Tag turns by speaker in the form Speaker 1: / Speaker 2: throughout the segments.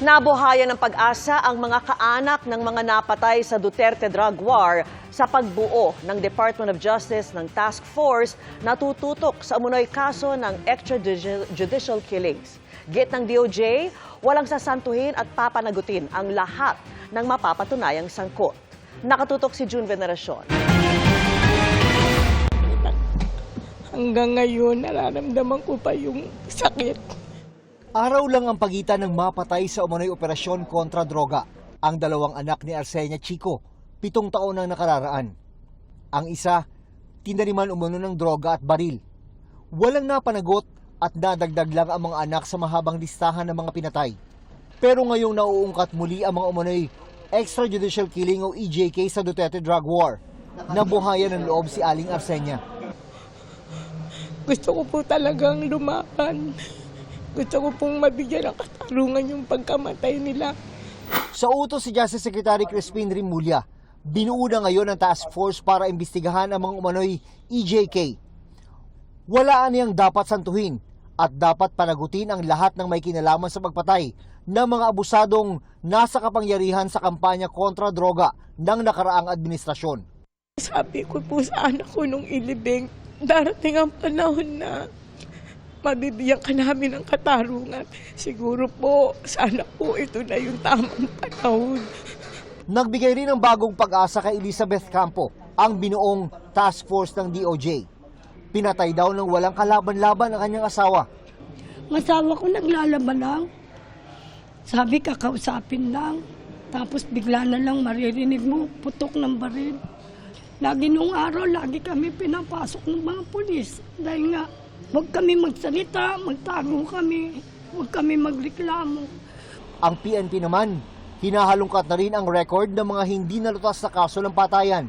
Speaker 1: Nabuhayan ng pag-asa ang mga kaanak ng mga napatay sa Duterte drug war sa pagbuo ng Department of Justice ng task force na tututok sa umunoy kaso ng extrajudicial killings. Git ng DOJ, walang sasantuhin at papanagutin ang lahat ng mapapatunayang sangkot. Nakatutok si June Veneracion.
Speaker 2: Hanggang ngayon, nararamdaman ko pa yung sakit.
Speaker 3: Araw lang ang pagitan ng mapatay sa umano'y operasyon kontra droga. Ang dalawang anak ni Arsenia Chico, pitong taon ang nakararaan. Ang isa, tinaniman umano ng droga at baril. Walang napanagot at dadagdag lang ang mga anak sa mahabang listahan ng mga pinatay. Pero ngayong nauungkat muli ang mga umano'y extrajudicial killing o EJK sa Duterte drug war. Nabuhayan ng loob si Aling Arsenia.
Speaker 2: Gusto ko po talagang lumaban. Gusto ko pong mabigyan ng katarungan yung pagkamatay nila.
Speaker 3: Sa utos si Justice Secretary Crispin Rimulya, binuo na ngayon ang task force para imbestigahan ang mga umano'y EJK. Wala niyang dapat santuhin at dapat panagutin ang lahat ng may kinalaman sa pagpatay ng mga abusadong nasa kapangyarihan sa kampanya kontra droga ng nakaraang administrasyon.
Speaker 2: Sabi ko po sa anak ko nung ilibing, darating ang panahon na mabibigyan ka namin ng katarungan. Siguro po, sana po ito na yung tamang panahon.
Speaker 3: Nagbigay rin ng bagong pag-asa kay Elizabeth Campo, ang binuong task force ng DOJ. Pinatay daw ng walang kalaban-laban ang kanyang asawa.
Speaker 4: Masawa ko naglalaban lang. Sabi kakausapin lang. Tapos bigla na lang maririnig mo, putok ng baril. Lagi nung araw, lagi kami pinapasok ng mga pulis. Dahil nga, huwag kami magsalita, magtago kami, huwag kami magreklamo.
Speaker 3: Ang PNP naman, hinahalungkat na rin ang record ng mga hindi nalutas na kaso ng patayan.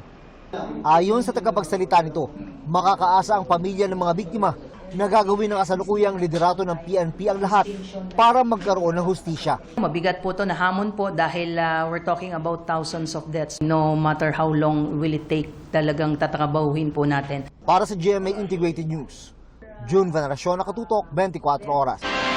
Speaker 3: Ayon sa tagapagsalita nito, makakaasa ang pamilya ng mga biktima na gagawin ng kasalukuyang liderato ng PNP ang lahat para magkaroon ng hustisya.
Speaker 5: Mabigat po to na hamon po dahil uh, we're talking about thousands of deaths. No matter how long will it take, talagang tatrabahuhin po natin.
Speaker 3: Para sa GMA Integrated News, June Veneracion, Nakatutok, 24 Oras.